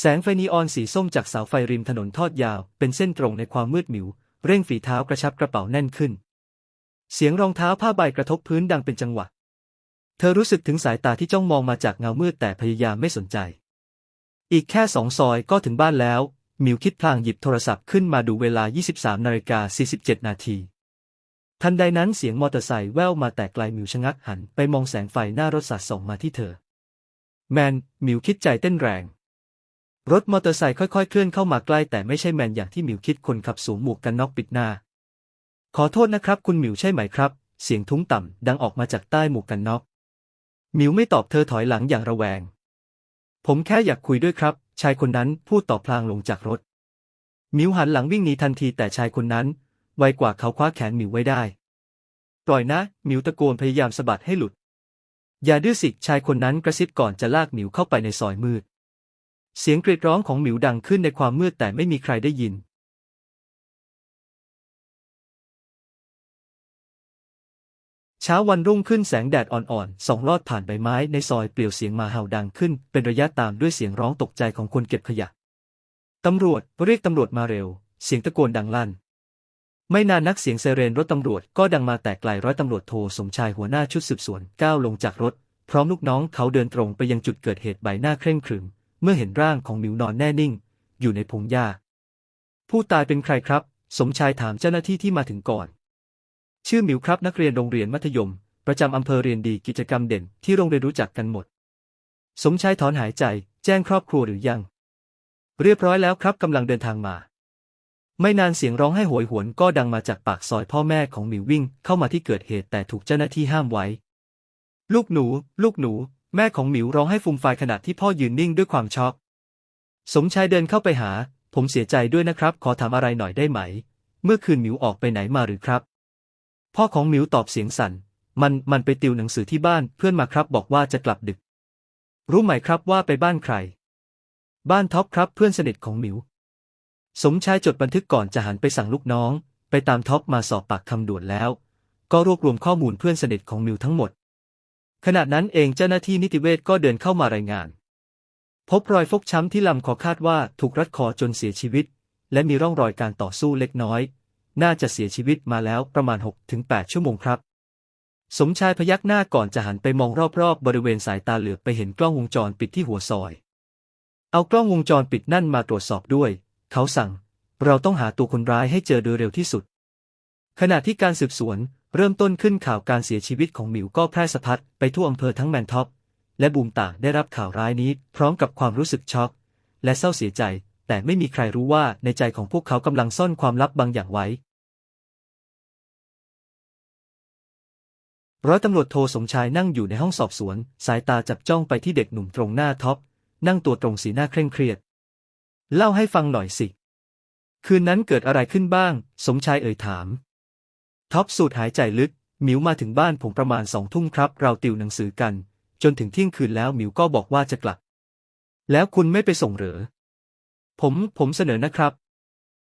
แสงไฟนีออนสีส้มจากเสาไฟริมถนนทอดยาว เป็นเส้นตรงในความมืดมิว เร่งฝีเท้ากระชับกระเป๋าแน่นขึ้น เสียงรองเท้าผ้าใบกระทบพื้นดังเป็นจังหวะ เธอรู้สึกถึงสายตาที่จ้องมองมาจากเงามืดแต่พยายามไม่สนใจ อีกแค่สองซอยก็ถึงบ้านแล้วมิวคิดพลางหยิบโทรศัพท์ขึ้นมาดูเวลา 23นาฬิกา47 นาที ทันใดนั้นเสียงมอเตอร์ไซค์แว่วมาแต่ไกลมิวชะงักหัน ไปมองแสงไฟหน้ารถสาดส่องมาที่เธอ แมนมิวคิดใจเต้นแรง รถมอเตอร์ไซค์ค่อยๆ เคลื่อนเข้ามาใกล้แต่ไม่ใช่แมนอย่างที่มิวคิดคนขับสวมหมวกกันน็อกปิดหน้า ขอโทษนะครับ คุณมิวใช่ไหมครับ เสียงทุ้มต่ำดังออกมาจากใต้หมวกกันน็อกมิวไม่ตอบเธอถอยหลังอย่างระแวง ผมแค่อยากคุยด้วยครับ ชายคนนั้นพูดต่อพลางลงจากรถมิวหันหลังวิ่งหนีทันทีแต่ชายคนนั้น ไวกว่าเขาคว้าแขนมิวไว้ได้ ปล่อยนะมิวตะโกนพยายามสะบัดให้หลุด อย่าดื้อสิชายคนนั้นกระซิบก่อนจะลากมิวเข้าไปในซอยมืด เสียงกรีดร้องของมิวดังขึ้นในความมืดแต่ไม่มีใครได้ยิน เช้าวันรุ่งขึ้นแสงแดดอ่อนๆส่องลอดผ่านใบไม้ในซอยเปลี่ยวเสียงหมาเห่าดังขึ้น เป็นระยะตามด้วยเสียงร้องตกใจของคนเก็บขยะ ตำรวจเรียกตำรวจมาเร็ว เสียงตะโกนดังลั่น ไม่นานนักเสียงไซเรนรถตำรวจก็ดังมาแต่ไกลร้อยตำรวจโทสมชายหัวหน้าชุดสืบสวนก้าวลงจากรถ พร้อมลูกน้องเขาเดินตรงไปยังจุดเกิดเหตุใบหน้าเคร่งขรึม เมื่อเห็นร่างของหมิวนอนแน่นิ่ง อยู่ในพงหญ้า ผู้ตายเป็นใครครับ สมชายถามเจ้าหน้าที่ที่มาถึงก่อน ชื่อหมิวครับนักเรียนโรงเรียนมัธยม ประจำอำเภอเรียนดีกิจกรรมเด่นที่โรงเรียนรู้จักกันหมด สมชายถอนหายใจ แจ้งครอบครัวหรือยัง เรียบร้อยแล้วครับกำลังเดินทางมา ไม่นานเสียงร้องให้โหยหวนก็ดังมาจากปากซอยพ่อแม่ของหมิววิ่งเข้ามาที่เกิดเหตุแต่ถูกเจ้าหน้าที่ห้ามไว้ ลูกหนู ลูกหนู แม่ของหมิวร้องให้ฟูมฟายขณะที่พ่อยืนนิ่งด้วยความช็อก สมชายเดินเข้าไปหา ผมเสียใจด้วยนะครับ ขอถามอะไรหน่อยได้ไหม เมื่อคืนหมิวออกไปไหนมาหรือครับ พ่อของหมิวตอบเสียงสั่น มัน มันไปติวหนังสือที่บ้าน เพื่อนมาครับบอกว่าจะกลับดึก รู้ไหมครับว่าไปบ้านใคร บ้านท็อปครับเพื่อนสนิทของหมิว สมชายจดบันทึกก่อนจะหันไปสั่งลูกน้อง ไปตามท็อปมาสอบปากคำด่วนแล้ว ก็รวบรวมข้อมูลเพื่อนสนิทของหมิวทั้งหมด ขณะนั้นเองเจ้าหน้าที่นิติเวชก็เดินเข้ามารายงาน พบรอยฟกช้ำที่ลำคอคาดว่าถูกรัดคอจนเสียชีวิต และมีร่องรอยการต่อสู้เล็กน้อย น่าจะเสียชีวิตมาแล้วประมาณ 6-8 ชั่วโมงครับ สมชายพยักหน้าก่อนจะหันไปมองรอบๆ บริเวณสายตาเหลือบไปเห็นกล้องวงจรปิดที่หัวซอย เอากล้องวงจรปิดนั่นมาตรวจสอบด้วย เขาสั่ง เราต้องหาตัวคนร้ายให้เจอโดยเร็วที่สุด ขณะที่การสืบสวน เริ่มต้นขึ้นข่าวการเสียชีวิตของหมิวก็แพร่สะพัดไปทั่วอำเภอทั้งแมนท็อปและบูมต่างได้รับข่าวร้ายนี้ พร้อมกับความรู้สึกช็อก และเศร้าเสียใจ แต่ไม่มีใครรู้ว่าในใจของพวกเขากำลังซ่อนความลับบางอย่างไว้ ร้อยตำรวจโทสมชายนั่งอยู่ในห้องสอบสวน สายตาจับจ้องไปที่เด็กหนุ่มตรงหน้าท็อป นั่งตัวตรงสีหน้าเคร่งเครียด เล่าให้ฟังหน่อยสิ คืนนั้นเกิดอะไรขึ้นบ้าง สมชายเอ่ยถาม ท็อปสูดหายใจลึก หมิวมาถึงบ้านผมประมาณสองทุ่มครับ เราติวหนังสือกัน จนถึงเที่ยงคืนแล้วหมิวก็บอกว่าจะกลับ แล้วคุณไม่ไปส่งเหรอ ผมผมเสนอนะครับ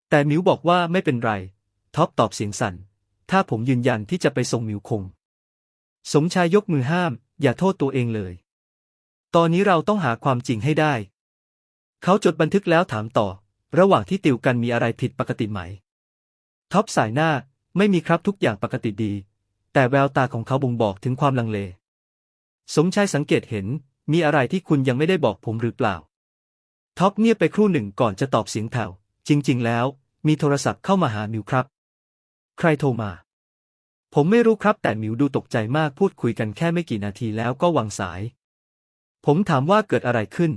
แต่หมิวบอกว่าไม่เป็นไร ท็อปตอบเสียงสั่น ถ้าผมยืนยันที่จะไปส่งหมิวคง สมชายยกมือห้าม อย่าโทษตัวเองเลย ตอนนี้เราต้องหาความจริงให้ได้ เขาจดบันทึกแล้วถามต่อ ระหว่างที่ติวกันมีอะไรผิดปกติไหม ท็อปสายหน้า ไม่มีครับทุกอย่างปกติดี แต่แววตาของเขาบ่งบอกถึงความลังเล สมชายสังเกตเห็น มีอะไรที่คุณยังไม่ได้บอกผมหรือเปล่า ท็อปเงียบไปครู่หนึ่งก่อนจะตอบเสียงแผ่ว จริง ๆ แล้ว มีโทรศัพท์เข้ามาหามิวครับ ใครโทรมา ผมไม่รู้ครับแต่มิวดูตกใจมากพูดคุยกันแค่ไม่กี่นาทีแล้วก็วางสาย ผมถามว่าเกิดอะไรขึ้น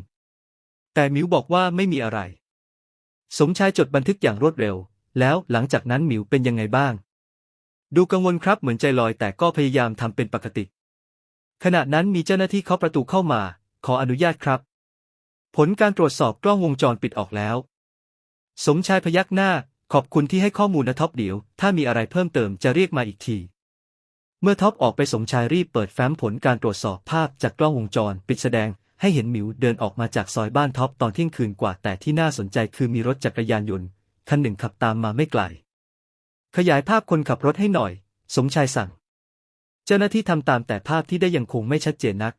แต่มิวบอกว่าไม่มีอะไร สมชายจดบันทึกอย่างรวดเร็ว แล้วหลังจากนั้นมิวเป็นยังไงบ้าง ดูกังวลครับเหมือนใจลอยแต่ก็พยายามทำเป็นปกติ ขณะนั้นมีเจ้าหน้าที่เคาะประตูเข้ามา ขออนุญาตครับ ผลการตรวจสอบกล้องวงจรปิดออกแล้ว สมชายพยักหน้า ขอบคุณที่ให้ข้อมูลนะท็อปเดี๋ยว ถ้ามีอะไรเพิ่มเติมจะเรียกมาอีกที เมื่อท็อปออกไปสมชายรีบเปิดแฟ้มผลการตรวจสอบภาพจากกล้องวงจรปิดแสดงให้เห็นหมิวเดินออกมาจากซอยบ้านท็อปตอนเที่ยงคืนกว่าแต่ที่น่าสนใจคือมีรถจักรยานยนต์คันหนึ่งขับตามมาไม่ไกล ขยายภาพคนขับรถให้หน่อย สมชายสั่ง เจ้าหน้าที่ทำตามแต่ภาพที่ได้ยังคงไม่ชัดเจนนัก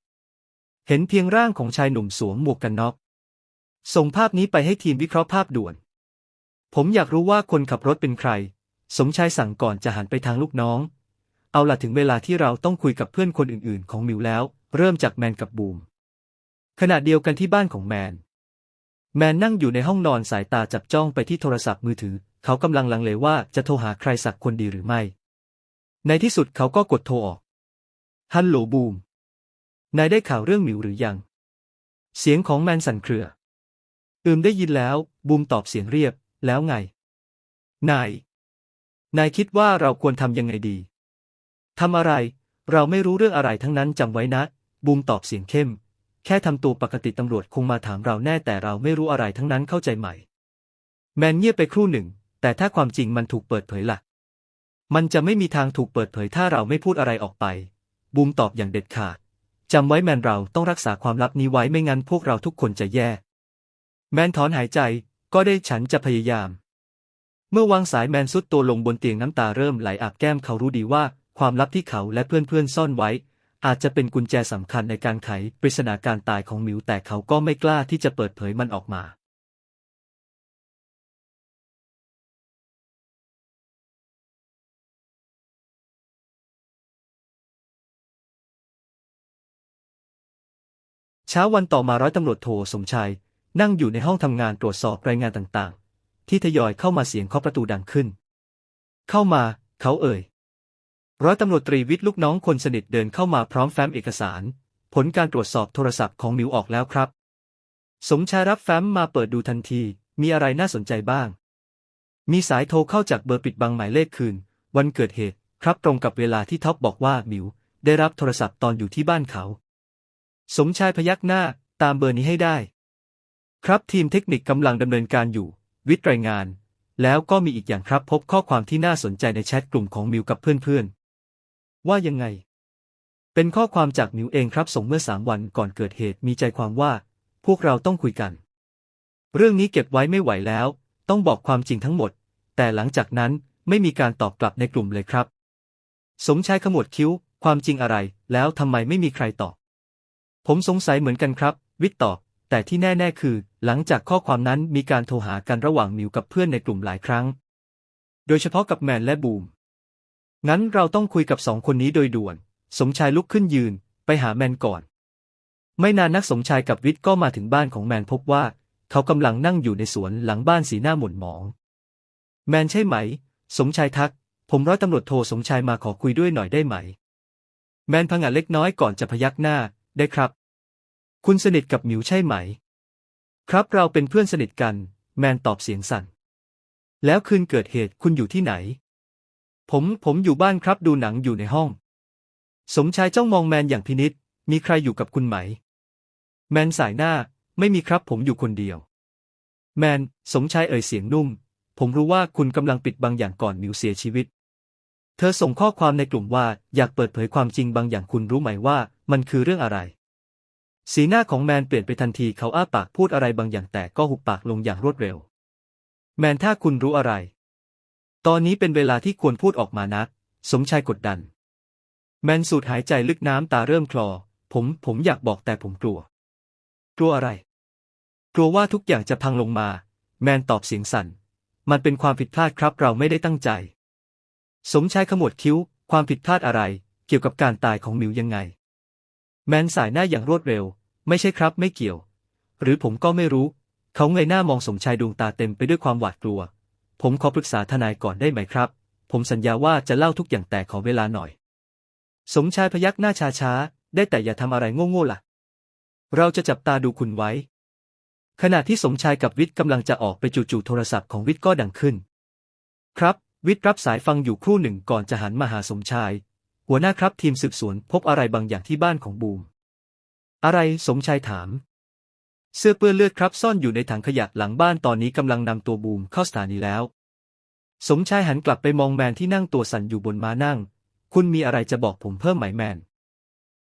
เห็นเพียงร่างของชายหนุ่มสวมหมวกกันน็อก ส่งภาพนี้ไปให้ทีมวิเคราะห์ภาพด่วน ผมอยากรู้ว่าคนขับรถเป็นใคร สมชายสั่งก่อนจะหันไปทางลูกน้อง เอาล่ะถึงเวลาที่เราต้องคุยกับเพื่อนคนอื่นๆ ของมิวแล้ว เริ่มจากแมนกับบูม ขณะเดียวกันที่บ้านของแมน แมนนั่งอยู่ในห้องนอนสายตาจับจ้องไปที่โทรศัพท์มือถือ เขากำลังลังเลว่าจะโทรหาใครสักคนดีหรือไม่ ในที่สุดเขาก็กดโทรออก ฮัลโหลบูม นายได้ข่าวเรื่องหมิวหรือยัง เสียงของแมนสั่นเครือ อืมได้ยินแล้ว บูมตอบเสียงเรียบ แล้วไง นาย นายคิดว่าเราควรทำยังไงดี ทำอะไร เราไม่รู้เรื่องอะไรทั้งนั้นจำไว้นะ บูมตอบเสียงเข้ม แค่ทำตัวปกติตำรวจคงมาถามเราแน่แต่เราไม่รู้อะไรทั้งนั้นเข้าใจไหม แมนเงียบไปครู่หนึ่ง แต่ถ้าความจริงมันถูกเปิดเผยล่ะ มันจะไม่มีทางถูกเปิดเผยถ้าเราไม่พูดอะไรออกไป บูมตอบอย่างเด็ดขาดจำไว้แมนเราต้องรักษาความลับนี้ไว้ไม่งั้นพวกเราทุกคนจะแย่ แมนถอนหายใจก็ได้ฉันจะพยายาม เมื่อวางสายแมนสุดตัวลงบนเตียงน้ำตาเริ่มไหลอาบแก้มเขารู้ดีว่า ความลับที่เขาและเพื่อนๆซ่อนไว้ อาจจะเป็นกุญแจสำคัญในการไขปริศนาการตายของมิวแต่เขาก็ไม่กล้าที่จะเปิดเผยมันออกมา เช้าวันต่อมาร้อยตำรวจโทสมชาย นั่งอยู่ในห้องทำงานตรวจสอบรายงานต่างๆ ที่ทยอยเข้ามาเสียงเคาะประตูดังขึ้น เข้ามา เขาเอ่ย ร้อยตำรวจตรีวิทย์ลูกน้องคนสนิทเดินเข้ามาพร้อมแฟ้มเอกสาร ผลการตรวจสอบโทรศัพท์ของมิวออกแล้วครับ สมชายรับแฟ้มมาเปิดดูทันที มีอะไรน่าสนใจบ้าง มีสายโทรเข้าจากเบอร์ปิดบังหมายเลขคืน วันเกิดเหตุ ครับตรงกับเวลาที่ท็อปบอกว่ามิวได้รับโทรศัพท์ตอนอยู่ที่บ้านเขา สมชายพยักหน้าตามเบอร์นี้ให้ได้ ครับทีมเทคนิคกำลังดำเนินการอยู่ วิทย์รายงาน แล้วก็มีอีกอย่างครับพบข้อความที่น่าสนใจในแชทกลุ่มของมิวกับเพื่อนๆ ว่ายังไง เป็นข้อความจากมิวเองครับส่งเมื่อสามวันก่อนเกิดเหตุมีใจความว่า พวกเราต้องคุยกัน เรื่องนี้เก็บไว้ไม่ไหวแล้ว ต้องบอกความจริงทั้งหมด แต่หลังจากนั้นไม่มีการตอบกลับในกลุ่มเลยครับ สมชายขมวดคิ้ว ความจริงอะไร แล้วทำไมไม่มีใครตอบ ผมสงสัยเหมือนกันครับ วิทย์ตอบ แต่ที่แน่ๆคือ หลังจากข้อความนั้นมีการโทรหากันระหว่างมิวกับเพื่อนในกลุ่มหลายครั้ง โดยเฉพาะกับแมนและบูม งั้นเราต้องคุยกับสองคนนี้โดยด่วน สมชายลุกขึ้นยืน ไปหาแมนก่อน ไม่นานนักสมชายกับวิทย์ก็มาถึงบ้านของแมนพบว่า เขากำลังนั่งอยู่ในสวนหลังบ้านสีหน้าหม่นหมอง แมนใช่ไหม สมชายทัก ผมร้อยตำรวจโทสมชายมาขอคุยด้วยหน่อยได้ไหม แมนพงะเล็กน้อยก่อนจะพยักหน้าได้ครับ คุณสนิทกับหมิวใช่ไหม ครับเราเป็นเพื่อนสนิทกัน แมนตอบเสียงสั่น แล้วคืนเกิดเหตุคุณอยู่ที่ไหน ผมผมอยู่บ้านครับดูหนังอยู่ในห้อง สมชายจ้องมองแมนอย่างพินิษมีใครอยู่กับคุณไหม แมนสายหน้าไม่มีครับผมอยู่คนเดียว แมน สมชายเอ่ยเสียงนุ่ม ผมรู้ว่าคุณกำลังปิดบางอย่างก่อนมิวเสียชีวิต เธอส่งข้อความในกลุ่มว่าอยากเปิดเผยความจริงบางอย่างคุณรู้ไหมว่า มันคือเรื่องอะไร สีหน้าของแมนเปลี่ยนไปทันทีเขาอ้าปากพูดอะไรบางอย่างแต่ก็หุบปากลงอย่างรวดเร็ว แมนถ้าคุณรู้อะไร ตอนนี้เป็นเวลาที่ควรพูดออกมานะสมชายกดดัน แมนสูดหายใจลึกน้ำตาเริ่มคลอ ผมผมอยากบอกแต่ผมกลัว กลัวอะไร กลัวว่าทุกอย่างจะพังลงมา แมนตอบเสียงสั่น มันเป็นความผิดพลาดครับเราไม่ได้ตั้งใจ สมชายขมวดคิ้ว ความผิดพลาดอะไร เกี่ยวกับการตายของมิวยังไง แมนสายหน้าอย่างรวดเร็ว ไม่ใช่ครับไม่เกี่ยว หรือผมก็ไม่รู้ เขาเงยหน้ามองสมชายดวงตาเต็มไปด้วยความหวาดกลัว ผมขอปรึกษาทนายก่อนได้ไหมครับ ผมสัญญาว่าจะเล่าทุกอย่างแต่ขอเวลาหน่อย สมชายพยักหน้าช้าๆ ได้แต่อย่าทำอะไรโง่ๆล่ะ เราจะจับตาดูคุณไว้ ขณะที่สมชายกับวิทย์กำลังจะออกไปจู่ๆโทรศัพท์ของวิทย์ก็ดังขึ้น ครับ วิทย์รับสายฟังอยู่ครู่หนึ่งก่อนจะหันมาหาสมชาย หัวหน้าครับทีมสืบสวนพบอะไรบางอย่างที่บ้านของบูม อะไรสมชายถาม เสื้อเปื้อนเลือดครับซ่อนอยู่ในถังขยะหลังบ้านตอนนี้กำลังนำตัวบูมเข้าสถานีแล้ว สมชายหันกลับไปมองแมนที่นั่งตัวสั่นอยู่บนม้านั่ง คุณมีอะไรจะบอกผมเพิ่มไหมแมน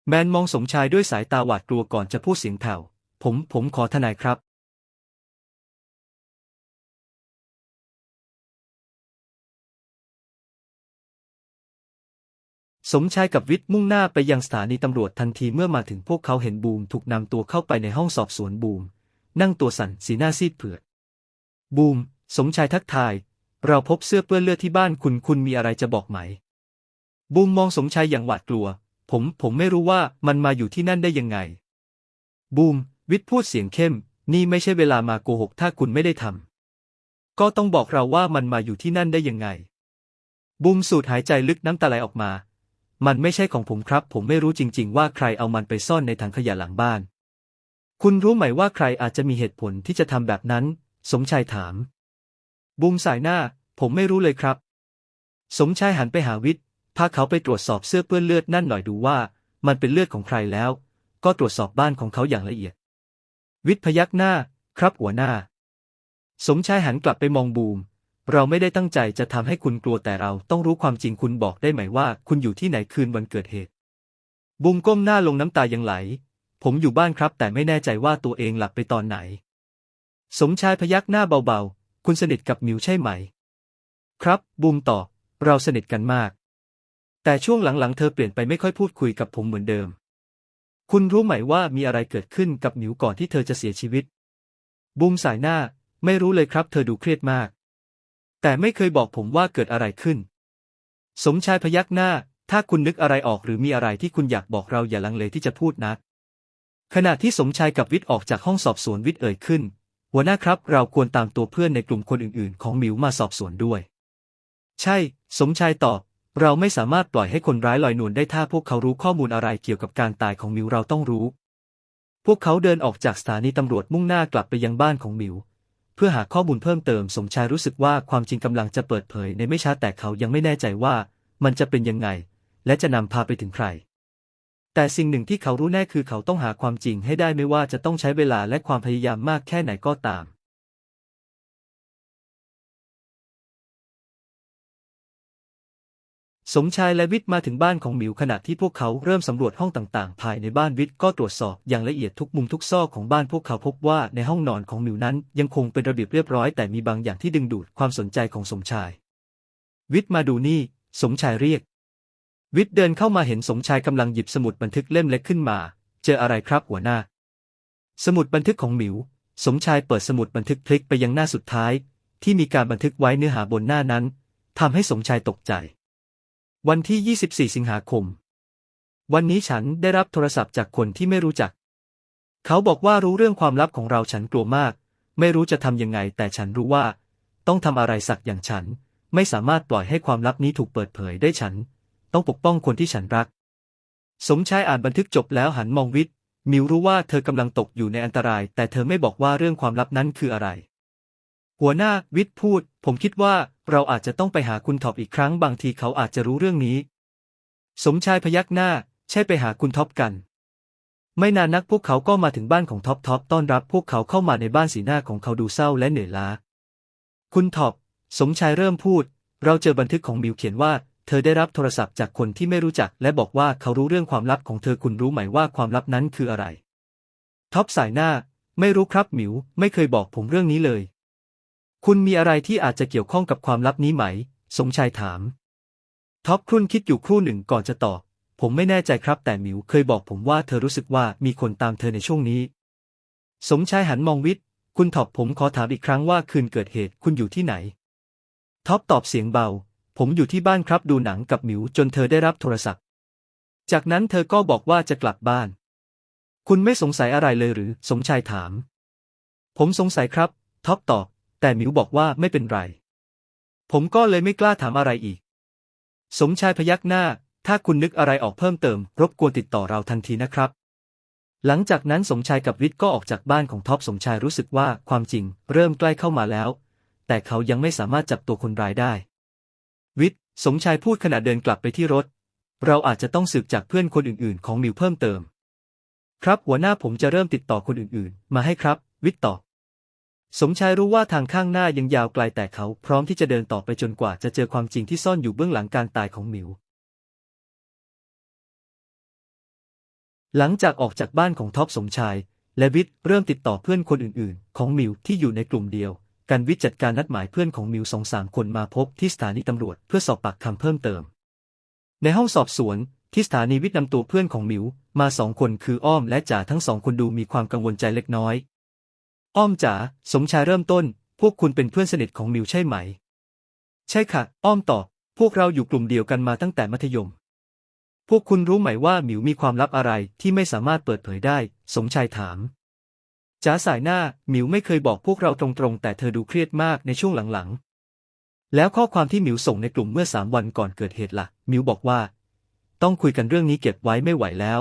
แมนมองสมชายด้วยสายตาหวาดกลัวก่อนจะพูดเสียงแผ่วผมผมขอทนายครับ สมชายกับวิทย์มุ่งหน้าไปยังสถานีตำรวจทันทีเมื่อมาถึงพวกเขาเห็นบูมถูกนำตัวเข้าไปในห้องสอบสวนบูม นั่งตัวสั่นสีหน้าซีดเผือด บูม สมชายทักทาย เราพบเสื้อเปื้อนเลือดที่บ้านคุณคุณมีอะไรจะบอกไหม บูมมองสมชายอย่างหวาดกลัว ผมผมไม่รู้ว่ามันมาอยู่ที่นั่นได้ยังไง บูม วิทย์พูดเสียงเข้ม นี่ไม่ใช่เวลามาโกหกถ้าคุณไม่ได้ทำก็ต้องบอกเราว่ามันมาอยู่ที่นั่นได้ยังไง บูมสูดหายใจลึกน้ำตาไหลออกมา มันไม่ใช่ของผมครับ ผมไม่รู้จริง ๆ ว่าใครเอามันไปซ่อนในถังขยะหลังบ้าน คุณรู้ไหมว่าใครอาจจะมีเหตุผลที่จะทำแบบนั้น สมชายถามบูมสายหน้า ผมไม่รู้เลยครับ สมชายหันไปหาวิทย์พาเขาไปตรวจสอบเสื้อเปื้อนเลือดนั่นหน่อยดูว่า มันเป็นเลือดของใครแล้ว ก็ตรวจสอบบ้านของเขาอย่างละเอียด วิทย์พยักหน้า ครับหัวหน้า สมชายหันกลับไปมองบูม เราไม่ได้ตั้งใจจะทำให้คุณกลัวแต่เราต้องรู้ความจริงคุณบอกได้ไหมว่าคุณอยู่ที่ไหนคืนวันเกิดเหตุบูมก้มหน้าลงน้ำตายังไหล ผมอยู่บ้านครับ แต่ไม่แน่ใจว่าตัวเองหลับไปตอนไหน สมชายพยักหน้าเบาๆ คุณสนิทกับมิวใช่ไหม ครับบูมตอบเราสนิทกันมาก แต่ช่วงหลังๆ เธอเปลี่ยนไปไม่ค่อยพูดคุยกับผมเหมือนเดิม คุณรู้ไหมว่ามีอะไรเกิดขึ้นกับหมิวก่อนที่เธอจะเสียชีวิตบูมสายหน้า ไม่รู้เลยครับ เธอดูเครียดมาก แต่ไม่เคยบอกผมว่าเกิดอะไรขึ้น สมชายพยักหน้า ถ้าคุณนึกอะไรออกหรือมีอะไรที่คุณอยากบอกเราอย่าลังเลที่จะพูดนะขณะที่สมชายกับวิทย์ออกจากห้องสอบสวนวิทย์เอ่ยขึ้น หัวหน้าครับ เราควรตามตัวเพื่อนในกลุ่มคนอื่นๆ ของหมิวมาสอบสวนด้วย ใช่ สมชายตอบ เราไม่สามารถปล่อยให้คนร้ายลอยนวลได้ถ้าพวกเขารู้ข้อมูลอะไรเกี่ยวกับการตายของหมิวเราต้องรู้ พวกเขาเดินออกจากสถานีตำรวจมุ่งหน้ากลับไปยังบ้านของหมิว เพื่อหาข้อมูลเพิ่มเติมสมชายรู้สึกว่าความจริงกำลังจะเปิดเผยในไม่ช้าแต่เขายังไม่แน่ใจว่ามันจะเป็นยังไง และจะนำพาไปถึงใคร แต่สิ่งหนึ่งที่เขารู้แน่คือเขาต้องหาความจริงให้ได้ไม่ว่าจะต้องใช้เวลาและความพยายามมากแค่ไหนก็ตาม สมชายและวิทย์มาถึงบ้านของหมิวขณะที่พวกเขาเริ่มสำรวจห้องต่างๆ ภายในบ้านวิทย์ก็ตรวจสอบอย่างละเอียดทุกมุมทุกซอกของบ้านพวกเขาพบว่าในห้องนอนของหมิวนั้นยังคงเป็นระเบียบเรียบร้อยแต่มีบางอย่างที่ดึงดูดความสนใจของสมชาย วิทย์มาดูนี่ สมชายเรียก วิทย์เดินเข้ามาเห็นสมชายกำลังหยิบสมุดบันทึกเล่มเล็กขึ้นมา เจออะไรครับหัวหน้า สมุดบันทึกของหมิว สมชายเปิดสมุดบันทึกพลิกไปยังหน้าสุดท้าย ที่มีการบันทึกไว้เนื้อหาบนหน้านั้นทำให้สมชายตกใจ วันที่ 24 สิงหาคม วันนี้ฉันได้รับโทรศัพท์จากคนที่ไม่รู้จัก เขาบอกว่ารู้เรื่องความลับของเราฉันกลัวมาก ไม่รู้จะทำยังไง แต่ฉันรู้ว่า ต้องทำอะไรสักอย่างฉัน ไม่สามารถปล่อยให้ความลับนี้ถูกเปิดเผยได้ฉัน ต้องปกป้องคนที่ฉันรัก สมชายอ่านบันทึกจบแล้วหันมองวิทย์มิวรู้ว่าเธอกำลังตกอยู่ในอันตราย แต่เธอไม่บอกว่าเรื่องความลับนั้นคืออะไร หัวหน้าวิทย์พูด ผมคิดว่า เราอาจจะต้องไปหาคุณท็อปอีกครั้งบางทีเขาอาจจะรู้เรื่องนี้ สมชายพยักหน้า ใช่ไปหาคุณท็อปกัน ไม่นานนักพวกเขาก็มาถึงบ้านของท็อปท็อปต้อนรับพวกเขาเข้ามาในบ้านสีหน้าของเขาดูเศร้าและเหนื่อยล้า คุณท็อป สมชายเริ่มพูด เราเจอบันทึกของมิวเขียนว่า เธอได้รับโทรศัพท์จากคนที่ไม่รู้จัก และบอกว่าเขารู้เรื่องความลับของเธอคุณรู้ไหมว่าความลับนั้นคืออะไร ท็อปสายหน้า ไม่รู้ครับหมิว ไม่เคยบอกผมเรื่องนี้เลย คุณมีอะไรที่อาจจะเกี่ยวข้องกับความลับนี้ไหม สมชายถาม ท็อปครุ่นคิดอยู่ครู่หนึ่งก่อนจะตอบ ผมไม่แน่ใจครับแต่หมิวเคยบอกผมว่าเธอรู้สึกว่ามีคนตามเธอในช่วงนี้ สมชายหันมองวิทย์ คุณท็อปผมขอถามอีกครั้งว่าคืนเกิดเหตุคุณอยู่ที่ไหน ท็อปตอบเสียงเบา ผมอยู่ที่บ้านครับดูหนังกับหมิวจนเธอได้รับโทรศัพท์ จากนั้นเธอก็บอกว่าจะกลับบ้าน คุณไม่สงสัยอะไรเลยหรือ สมชายถาม ผมสงสัยครับ ท็อปตอบ แต่หมิวบอกว่าไม่เป็นไร ผมก็เลยไม่กล้าถามอะไรอีก สมชายพยักหน้า ถ้าคุณนึกอะไรออกเพิ่มเติม รบกวนติดต่อเราทันทีนะครับ หลังจากนั้นสมชายกับวิทย์ก็ออกจากบ้านของท็อปสมชายรู้สึกว่าความจริงเริ่มใกล้เข้ามาแล้ว แต่เขายังไม่สามารถจับตัวคนร้ายได้ วิทย์สมชายพูดขณะเดินกลับไปที่รถ เราอาจจะต้องสืบจากเพื่อนคนอื่น ๆ ของมิวเพิ่มเติม ครับหัวหน้าผมจะเริ่มติดต่อคนอื่น ๆ มาให้ครับ วิทย์ตอบ สมชายรู้ว่าทางข้างหน้ายังยาวไกลแต่เขาพร้อมที่จะเดินต่อไปจนกว่าจะเจอความจริงที่ซ่อนอยู่เบื้องหลังการตายของหมิว หลังจากออกจากบ้านของท็อปสมชาย และวิทย์เริ่มติดต่อเพื่อนคนอื่นๆ ของมิวที่อยู่ในกลุ่มเดียวการวิจัดการนัดหมายเพื่อนของมิวสองสามคนมาพบที่สถานีตำรวจเพื่อสอบปากคำเพิ่มเติม ในห้องสอบสวนที่สถานีวิทย์นำตัวเพื่อนของมิว มาสองคนคืออ้อมและจ่าทั้งสองคนดูมีความกังวลใจเล็กน้อย อ้อมจ๋าสมชายเริ่มต้น พวกคุณเป็นเพื่อนสนิทของมิวใช่ไหม ใช่ค่ะ อ้อมตอบพวกเราอยู่กลุ่มเดียวกันมาตั้งแต่มัธยม พวกคุณรู้ไหมว่ามิวมีความลับอะไรที่ไม่สามารถเปิดเผยได้ สมชายถามจ๋าสายหน้ามิวไม่เคยบอกพวกเราตรงๆ แต่เธอดูเครียดมากในช่วงหลังๆ แล้วข้อความที่มิวส่งในกลุ่มเมื่อสามวันก่อนเกิดเหตุละ่ะมิวบอกว่า ต้องคุยกันเรื่องนี้เก็บไว้ไม่ไหวแล้ว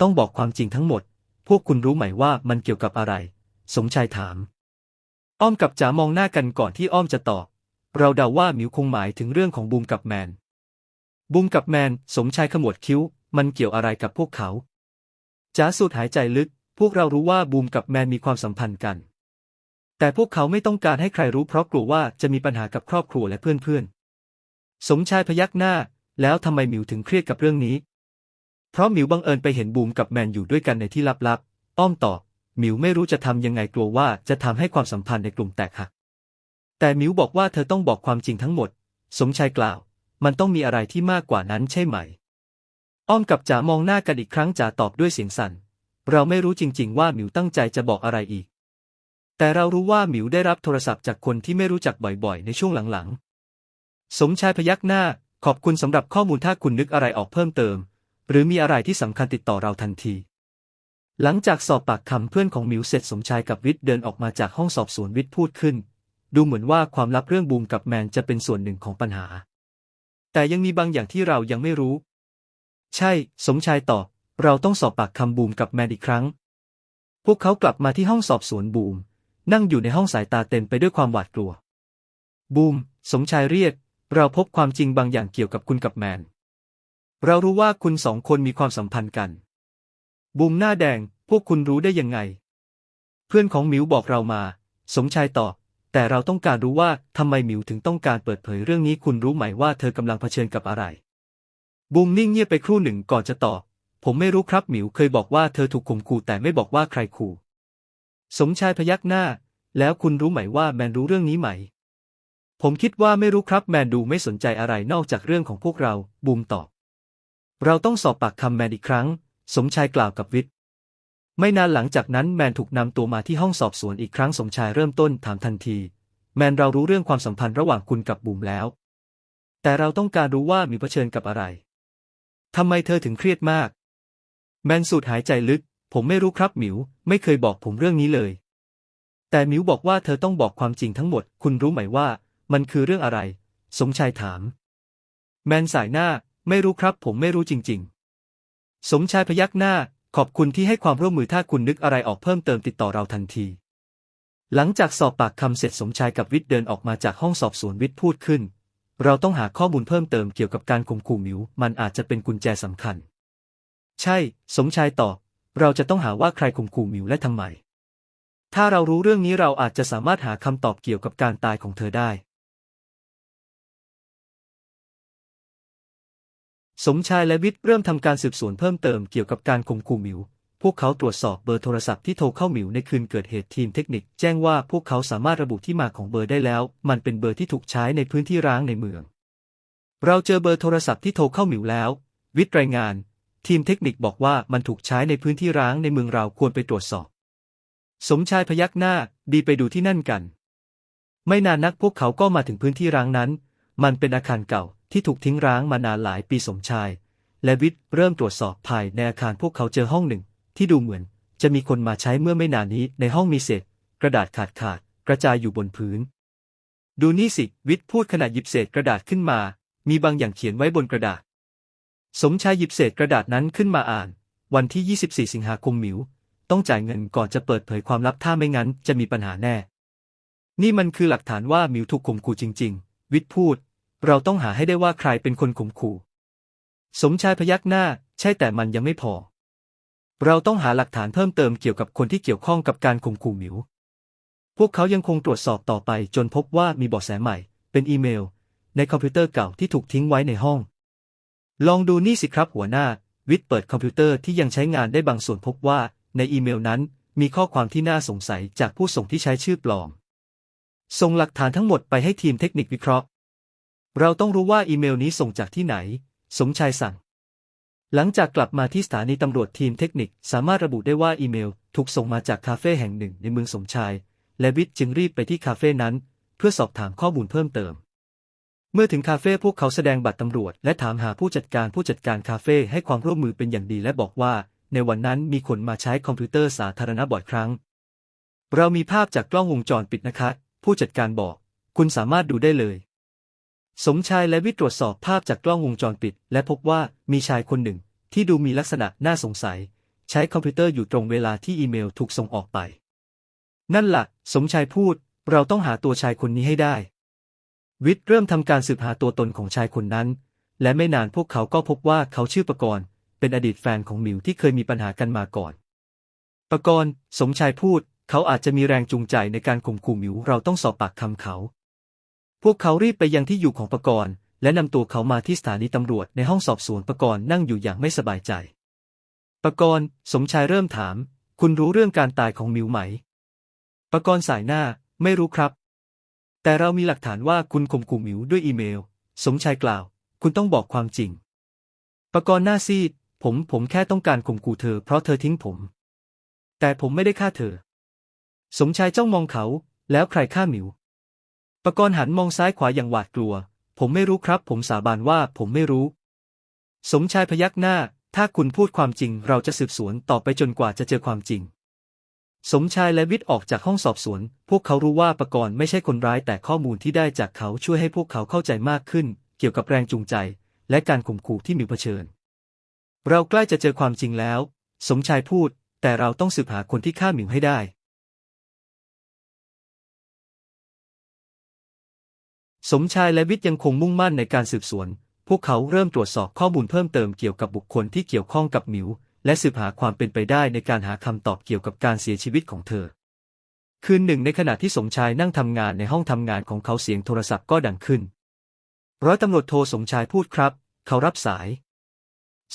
ต้องบอกความจริงทั้งหมด พวกคุณรู้ไหมว่ามันเกี่ยวกับอะไร สมชายถาม อ้อมกับจ๋ามองหน้ากันก่อนที่อ้อมจะตอบ เราเดาว่าหมิวคงหมายถึงเรื่องของบูมกับแมน บูมกับแมน สมชายขมวดคิ้ว มันเกี่ยวอะไรกับพวกเขาจ๋าสูดหายใจลึก พวกเรารู้ว่าบูมกับแมนมีความสัมพันธ์กัน แต่พวกเขาไม่ต้องการให้ใครรู้เพราะกลัวว่าจะมีปัญหากับครอบครัวและเพื่อนๆ สมชายพยักหน้า แล้วทำไมหมิวถึงเครียดกับเรื่องนี้ เพราะหมิวบังเอิญไปเห็นบูมกับแมนอยู่ด้วยกันในที่ลับๆ อ้อมตอบ หมิวไม่รู้จะทำยังไงกลัวว่าจะทำให้ความสัมพันธ์ในกลุ่มแตกหัก แต่หมิวบอกว่าเธอต้องบอกความจริงทั้งหมด สมชายกล่าว มันต้องมีอะไรที่มากกว่านั้นใช่ไหม อ้อมกับจ๋ามองหน้ากันอีกครั้งจ๋าตอบด้วยเสียงสั่น เราไม่รู้จริง ๆ ว่าหมิวตั้งใจจะบอกอะไรอีก แต่เรารู้ว่าหมิวได้รับโทรศัพท์จากคนที่ไม่รู้จักบ่อยๆ ในช่วงหลังๆ สมชายพยักหน้า ขอบคุณสำหรับข้อมูลถ้าคุณนึกอะไรออกเพิ่มเติม หรือมีอะไรที่สำคัญติดต่อเราทันที หลังจากสอบปากคำเพื่อนของหมิวเสร็จสมชายกับวิทย์เดินออกมาจากห้องสอบสวนวิทย์พูดขึ้น ดูเหมือนว่าความลับเรื่องบูมกับแมนจะเป็นส่วนหนึ่งของปัญหา แต่ยังมีบางอย่างที่เรายังไม่รู้ ใช่ สมชายตอบเราต้องสอบปากคำบูมกับแมนอีกครั้ง พวกเขากลับมาที่ห้องสอบสวนบูม นั่งอยู่ในห้องสายตาเต็มไปด้วยความหวาดกลัว บูม สมชายเรียก เราพบความจริงบางอย่างเกี่ยวกับคุณกับแมน เรารู้ว่าคุณสองคนมีความสัมพันธ์กัน บูมหน้าแดง พวกคุณรู้ได้ยังไง เพื่อนของหมิวบอกเรามา สมชายตอบ แต่เราต้องการรู้ว่าทำไมหมิวถึงต้องการเปิดเผยเรื่องนี้คุณรู้ไหมว่าเธอกำลังเผชิญกับอะไร บูมนิ่งเงียบไปครู่หนึ่งก่อนจะตอบ ผมไม่รู้ครับหมิวเคยบอกว่าเธอถูกข่มขู่แต่ไม่บอกว่าใครขู่ สมชายพยักหน้า แล้วคุณรู้ไหมว่าแมนรู้เรื่องนี้ไหม ผมคิดว่าไม่รู้ครับแมนดูไม่สนใจอะไรนอกจากเรื่องของพวกเรา บูมตอบ เราต้องสอบปากคำแมนอีกครั้ง สมชายกล่าวกับวิทย์ ไม่นานหลังจากนั้นแมนถูกนำตัวมาที่ห้องสอบสวนอีกครั้งสมชายเริ่มต้นถามทันที แมนเรารู้เรื่องความสัมพันธ์ระหว่างคุณกับบูมแล้ว แต่เราต้องการรู้ว่ามีเผชิญกับอะไรทำไมเธอถึงเครียดมาก แมนสูดหายใจลึก ผมไม่รู้ครับหมิว ไม่เคยบอกผมเรื่องนี้เลย แต่หมิวบอกว่าเธอต้องบอกความจริงทั้งหมด คุณรู้ไหมว่า มันคือเรื่องอะไร สมชายถาม แมนสายหน้า ไม่รู้ครับ ผมไม่รู้จริง ๆ สมชายพยักหน้า ขอบคุณที่ให้ความร่วมมือถ้าคุณนึกอะไรออกเพิ่มเติมติดต่อเราทันที หลังจากสอบปากคำเสร็จสมชายกับวิทย์เดินออกมาจากห้องสอบสวนวิทย์พูดขึ้น เราต้องหาข้อมูลเพิ่มเติมเกี่ยวกับการข่มขู่มิว มันอาจจะเป็นกุญแจสำคัญ ใช่ สมชายตอบเราจะต้องหาว่าใครข่มขู่มิวและทำไม ถ้าเรารู้เรื่องนี้เราอาจจะสามารถหาคำตอบเกี่ยวกับการตายของเธอได้ สมชายและวิทย์เริ่มทำการสืบสวนเพิ่มเติมเกี่ยวกับการข่มขู่หมิว พวกเขาตรวจสอบเบอร์โทรศัพท์ที่โทรเข้าหมิวในคืนเกิดเหตุทีมเทคนิค แจ้งว่าพวกเขาสามารถระบุที่มาของเบอร์ได้แล้ว มันเป็นเบอร์ที่ถูกใช้ในพื้นที่ร้างในเมือง เราเจอเบอร์โทรศัพท์ที่โทรเข้าหมิวแล้ว วิทย์รายงาน ทีมเทคนิคบอกว่ามันถูกใช้ในพื้นที่ร้างในเมืองเราควรไปตรวจสอบ สมชายพยักหน้า ดีไปดูที่นั่นกัน ไม่นานนักพวกเขาก็มาถึงพื้นที่ร้างนั้น มันเป็นอาคารเก่าที่ถูกทิ้งร้างมานานหลายปีสมชาย และวิทย์เริ่มตรวจสอบภายในอาคารพวกเขาเจอห้องหนึ่ง ที่ดูเหมือนจะมีคนมาใช้เมื่อไม่นานนี้ในห้องมีเศษ กระดาษขาดขาดกระจายอยู่บนพื้น ดูนี่สิ วิทย์พูดขณะหยิบเศษกระดาษขึ้นมา มีบางอย่างเขียนไว้บนกระดาษ สมชายหยิบเศษกระดาษนั้นขึ้นมาอ่าน วันที่ 24 สิงหาคมหมิว ต้องจ่ายเงินก่อนจะเปิดเผยความลับถ้าไม่งั้นจะมีปัญหาแน่ นี่มันคือหลักฐานว่าหมิวถูกข่มขู่จริง ๆ วิทย์พูด เราต้องหาให้ได้ว่าใครเป็นคนข่มขู่ สมชายพยักหน้า ใช่แต่มันยังไม่พอ เราต้องหาหลักฐานเพิ่มเติมเกี่ยวกับคนที่เกี่ยวข้องกับการข่มขู่หมิว พวกเขายังคงตรวจสอบต่อไปจนพบว่ามีเบาะแสใหม่ เป็นอีเมล ในคอมพิวเตอร์เก่าที่ถูกทิ้งไว้ในห้อง ลองดูนี่สิครับหัวหน้า วิทย์เปิดคอมพิวเตอร์ที่ยังใช้งานได้บางส่วนพบว่า ในอีเมลนั้น มีข้อความที่น่าสงสัยจากผู้ส่งที่ใช้ชื่อปลอม ส่งหลักฐานทั้งหมดไปให้ทีมเทคนิควิเคราะห์ เราต้องรู้ว่าอีเมลนี้ส่งจากที่ไหน สมชายสั่ง หลังจากกลับมาที่สถานีตำรวจทีมเทคนิคสามารถระบุได้ว่าอีเมลถูกส่งมาจากคาเฟ่แห่งหนึ่งในเมืองสมชาย และวิทย์จึงรีบไปที่คาเฟ่นั้น เพื่อสอบถามข้อมูลเพิ่มเติม เมื่อถึงคาเฟ่พวกเขาแสดงบัตรตำรวจ และถามหาผู้จัดการผู้จัดการคาเฟ่ให้ความร่วมมือเป็นอย่างดีและบอกว่า ในวันนั้นมีคนมาใช้คอมพิวเตอร์สาธารณะบ่อยครั้ง เรามีภาพจากกล้องวงจรปิดนะคะ ผู้จัดการบอก คุณสามารถดูได้เลย สมชายและวิทย์ตรวจสอบภาพจากกล้องวงจรปิด และพบว่ามีชายคนหนึ่งที่ดูมีลักษณะน่าสงสัย ใช้คอมพิวเตอร์อยู่ตรงเวลาที่อีเมลถูกส่งออกไป นั่นละ่ะ สมชายพูด เราต้องหาตัวชายคนนี้ให้ได้ วิทย์เริ่มทำการสืบหาตัวตนของชายคนนั้น และไม่นานพวกเขาก็พบว่าเขาชื่อประกรณ์ เป็นอดีตแฟนของหมิวที่เคยมีปัญหากันมาก่อน ประกรณ์ สมชายพูด เขาอาจจะมีแรงจูงใจในการข่มขู่หมิวเราต้องสอบปากคำเขา วกเขารีบไปยังที่อยู่ของประกรณ์และนำตัวเขามาที่สถานีตำรวจในห้องสอบสวนประกรณ์นั่งอยู่อย่างไม่สบายใจประกรณ์สมชายเริ่มถาม คุณรู้เรื่องการตายของมิวไหมประกรณ์สายหน้า ไม่รู้ครับ แต่เรามีหลักฐานว่าคุณข่มขู่มิวด้วยอีเมล สมชายกล่าว คุณต้องบอกความจริงประกรณ์หน้าซีด ผมผมแค่ต้องการข่มขู่เธอเพราะเธอทิ้งผม แต่ผมไม่ได้ฆ่าเธอ สมชายจ้องมองเขา แล้วใครฆ่ามิว ประกรณ์หันมองซ้ายขวาอย่างหวาดกลัว ผมไม่รู้ครับ ผมสาบานว่าผมไม่รู้ สมชายพยักหน้า ถ้าคุณพูดความจริงเราจะสืบสวนต่อไปจนกว่าจะเจอความจริง สมชายและวิทย์ออกจากห้องสอบสวน พวกเขารู้ว่าประกรณ์ไม่ใช่คนร้ายแต่ข้อมูลที่ได้จากเขาช่วยให้พวกเขาเข้าใจมากขึ้น เกี่ยวกับแรงจูงใจ และการข่มขู่ที่มิวเผชิญ เราใกล้จะเจอความจริงแล้ว สมชายพูด แต่เราต้องสืบหาคนที่ฆ่าหมิวให้ได้ สมชายและวิทย์ยังคงมุ่งมั่นในการสืบสวน พวกเขาเริ่มตรวจสอบข้อมูลเพิ่มเติมเกี่ยวกับบุคคลที่เกี่ยวข้องกับหมิว และสืบหาความเป็นไปได้ในการหาคำตอบเกี่ยวกับการเสียชีวิตของเธอ คืนหนึ่งในขณะที่สมชายนั่งทำงานในห้องทำงานของเขาเสียงโทรศัพท์ก็ดังขึ้น ร้อยตำรวจโทสมชายพูดครับ เขารับสาย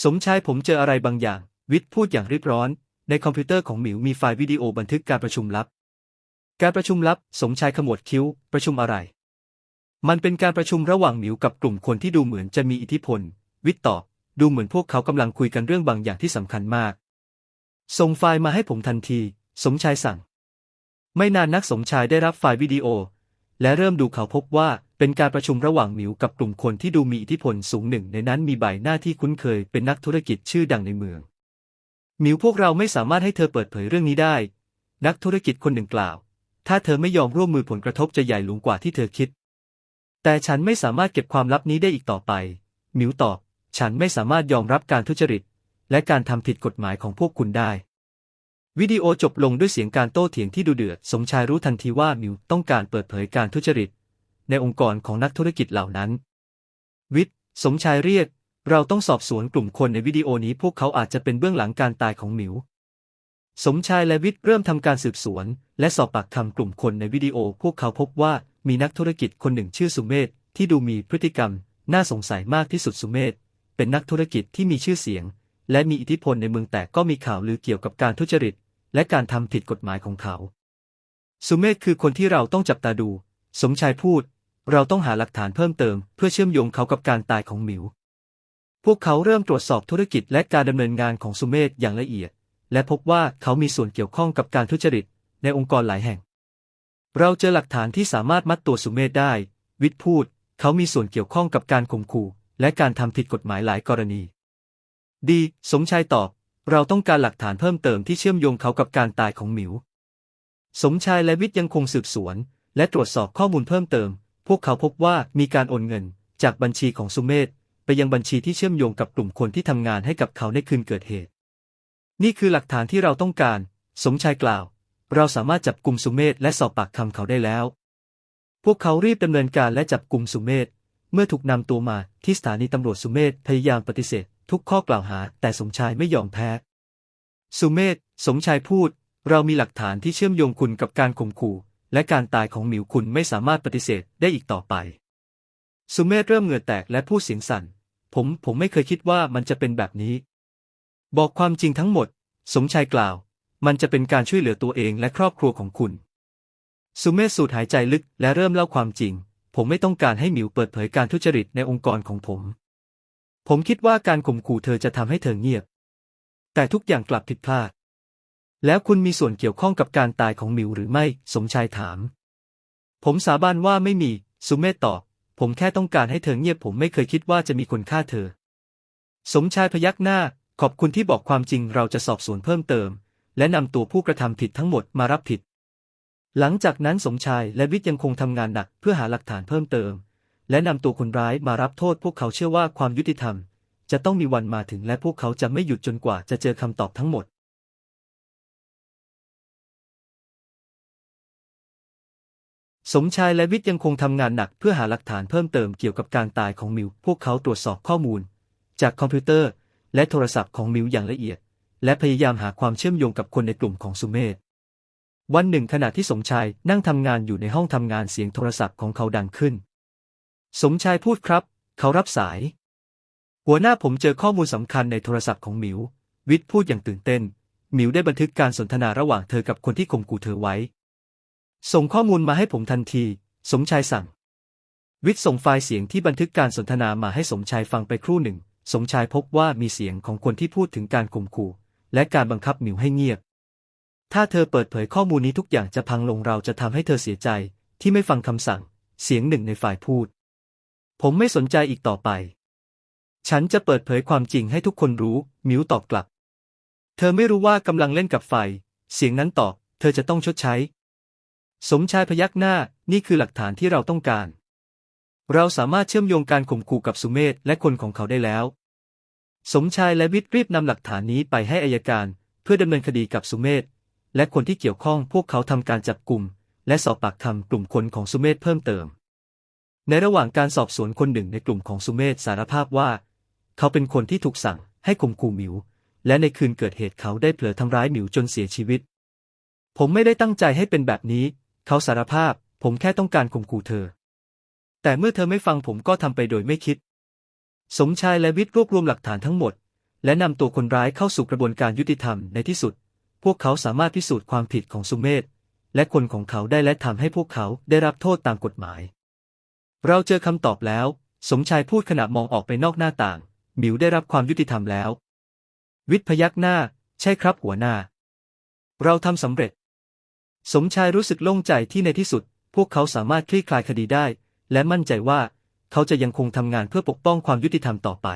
สมชายผมเจออะไรบางอย่าง วิทย์พูดอย่างรีบร้อน ในคอมพิวเตอร์ของหมิวมีไฟล์วิดีโอบันทึกการประชุมลับ การประชุมลับ สมชายขมวดคิ้ว ประชุมอะไร มันเป็นการประชุมระหว่างหมิวกับกลุ่มคนที่ดูเหมือนจะมีอิทธิพล วิทตอบ ดูเหมือนพวกเขากำลังคุยกันเรื่องบางอย่างที่สำคัญมาก ส่งไฟล์มาให้ผมทันที สมชายสั่ง ไม่นานนักสมชายได้รับไฟล์วิดีโอ และเริ่มดูเขาพบว่าเป็นการประชุมระหว่างหมิวกับกลุ่มคนที่ดูมีอิทธิพลสูงหนึ่งในนั้นมีใบหน้าที่คุ้นเคยเป็นนักธุรกิจชื่อดังในเมือง หมิวพวกเราไม่สามารถให้เธอเปิดเผยเรื่องนี้ได้ นักธุรกิจคนหนึ่งกล่าว ถ้าเธอไม่ยอมร่วมมือผลกระทบจะใหญ่หลวงกว่าที่เธอคิด แต่ฉันไม่สามารถเก็บความลับนี้ได้อีกต่อไป หมิวตอบ ฉันไม่สามารถยอมรับการทุจริต และการทำผิดกฎหมายของพวกคุณได้ วิดีโอจบลงด้วยเสียงการโต้เถียงที่ดูเดือด สมชายรู้ทันทีว่ามิวต้องการเปิดเผยการทุจริต ในองค์กรของนักธุรกิจเหล่านั้น วิทย์ สมชายเรียก เราต้องสอบสวนกลุ่มคนในวิดีโอนี้พวกเขาอาจจะเป็นเบื้องหลังการตายของหมิวสมชายและวิทย์เริ่มทำการสืบสวน และสอบปากคำกลุ่มคนในวิดีโอ พวกเขาพบว่า มีนักธุรกิจคนหนึ่งชื่อสุเมธที่ดูมีพฤติกรรม น่าสงสัยมากที่สุดสุเมธเป็นนักธุรกิจที่มีชื่อเสียง และมีอิทธิพลในเมืองแต่ก็มีข่าวลือเกี่ยวกับการทุจริต และการทำผิดกฎหมายของเขา สุเมธคือคนที่เราต้องจับตาดู สมชายพูด เราต้องหาหลักฐานเพิ่มเติม เพื่อเชื่อมโยงเขากับการตายของหมิว พวกเขาเริ่มตรวจสอบธุรกิจและการดำเนินงานของสุเมธอย่างละเอียด และพบว่าเขามีส่วนเกี่ยวข้องกับการทุจริต ในองค์กรหลายแห่ง เราเจอหลักฐานที่สามารถมัดตัวสุเมธได้ วิทย์พูด เขามีส่วนเกี่ยวข้องกับการข่มขู่ และการทำผิดกฎหมายหลายกรณี ดี สมชายตอบ เราต้องการหลักฐานเพิ่มเติมที่เชื่อมโยงเขากับการตายของหมิว สมชายและวิทย์ยังคงสืบสวน และตรวจสอบข้อมูลเพิ่มเติม พวกเขาพบว่ามีการโอนเงิน จากบัญชีของสุเมธไปยังบัญชีที่เชื่อมโยงกับกลุ่มคนที่ทำงานให้กับเขาในคืนเกิดเหตุ นี่คือหลักฐานที่เราต้องการ สมชายกล่าว เราสามารถจับกลุ่มสุเมธและสอบปากคำเขาได้แล้ว พวกเขารีบดำเนินการและจับกลุ่มสุเมธเมื่อถูกนำตัวมาที่สถานีตำรวจสุเมธพยายามปฏิเสธ ทุกข้อกล่าวหา แต่สมชายไม่ยอมแพ้ สุเมธสมชายพูด เรามีหลักฐานที่เชื่อมโยงคุณกับการข่มขู่ และการตายของหมิวคุณไม่สามารถปฏิเสธได้อีกต่อไป สุเมธเริ่มเหงื่อแตกและพูดเสียงสั่น ผมผมไม่เคยคิดว่ามันจะเป็นแบบนี้ บอกความจริงทั้งหมด สมชายกล่าว มันจะเป็นการช่วยเหลือตัวเองและครอบครัวของคุณ สุเมสูดหายใจลึกและเริ่มเล่าความจริง ผมไม่ต้องการให้หมิวเปิดเผยการทุจริตในองค์กรของผม ผมคิดว่าการข่มขู่เธอจะทำให้เธอเงียบ แต่ทุกอย่างกลับผิดพลาด แล้วคุณมีส่วนเกี่ยวข้องกับการตายของหมิวหรือไม่ สมชายถาม ผมสาบานว่าไม่มี สุเมธตอบ ผมแค่ต้องการให้เธอเงียบ ผมไม่เคยคิดว่าจะมีคนฆ่าเธอ สมชายพยักหน้า ขอบคุณที่บอกความจริงเราจะสอบสวนเพิ่มเติม และนำตัวผู้กระทำผิดทั้งหมดมารับผิด หลังจากนั้นสมชายและวิทย์ยังคงทำงานหนักเพื่อหาหลักฐานเพิ่มเติม และนำตัวคนร้ายมารับโทษพวกเขาเชื่อว่าความยุติธรรม จะต้องมีวันมาถึงและพวกเขาจะไม่หยุดจนกว่าจะเจอคำตอบทั้งหมดสมชายและวิทย์ยังคงทำงานหนักเพื่อหาหลักฐานเพิ่มเติมเกี่ยวกับการตายของมิว พวกเขาตรวจสอบข้อมูล จากคอมพิวเตอร์ และโทรศัพท์ของมิวอย่างละเอียด และพยายามหาความเชื่อมโยงกับคนในกลุ่มของสุเมธวันหนึ่งขณะที่สมชายนั่งทำงานอยู่ในห้องทำงานเสียงโทรศัพท์ของเขาดังขึ้น สมชายพูดครับ เขารับสาย หัวหน้าผมเจอข้อมูลสำคัญในโทรศัพท์ของหมิว วิทย์พูดอย่างตื่นเต้น หมิวได้บันทึกการสนทนาระหว่างเธอกับคนที่ข่มขู่เธอไว้ ส่งข้อมูลมาให้ผมทันที สมชายสั่ง วิทย์ส่งไฟล์เสียงที่บันทึกการสนทนามาให้สมชายฟังไปครู่หนึ่ง สมชายพบว่ามีเสียงของคนที่พูดถึงการข่มขู่ และการบังคับหมิวให้เงียบ ถ้าเธอเปิดเผยข้อมูลนี้ทุกอย่างจะพังลงเราจะทำให้เธอเสียใจ ที่ไม่ฟังคำสั่ง เสียงหนึ่งในฝ่ายพูด ผมไม่สนใจอีกต่อไป ฉันจะเปิดเผยความจริงให้ทุกคนรู้ มิวตอบกลับ เธอไม่รู้ว่ากำลังเล่นกับไฟ เสียงนั้นตอบ เธอจะต้องชดใช้ สมชายพยักหน้า นี่คือหลักฐานที่เราต้องการเราสามารถเชื่อมโยงการข่มขู่กับสุเมธและคนของเขาได้แล้ว สมชายและวิทย์รีบนำหลักฐานนี้ไปให้อายการเพื่อดำเนินคดีกับสุเมธและคนที่เกี่ยวข้องพวกเขาทำการจับกลุ่ม และสอบปากคำกลุ่มคนของสุเมธเพิ่มเติม ในระหว่างการสอบสวนคนหนึ่งในกลุ่มของสุเมธสารภาพว่า เขาเป็นคนที่ถูกสั่งให้ข่มขู่หมิว และในคืนเกิดเหตุเขาได้เผลอทำร้ายหมิวจนเสียชีวิต ผมไม่ได้ตั้งใจให้เป็นแบบนี้ เขาสารภาพ ผมแค่ต้องการข่มขู่เธอ แต่เมื่อเธอไม่ฟังผมก็ทำไปโดยไม่คิด สมชายและวิทย์รวบรวมหลักฐานทั้งหมด และนำตัวคนร้ายเข้าสู่กระบวนการยุติธรรมในที่สุด พวกเขาสามารถพิสูจน์ความผิดของสุเมธและคนของเขาได้และทำให้พวกเขาได้รับโทษตามกฎหมาย เราเจอคำตอบแล้ว สมชายพูดขณะมองออกไปนอกหน้าต่าง หมิวได้รับความยุติธรรมแล้ว วิทย์พยักหน้า ใช่ครับหัวหน้า เราทำสำเร็จ สมชายรู้สึกโล่งใจที่ในที่สุด พวกเขาสามารถคลี่คลายคดีได้ และมั่นใจว่า เขาจะยังคงทำงานเพื่อปกป้องความยุติธรรมต่อไป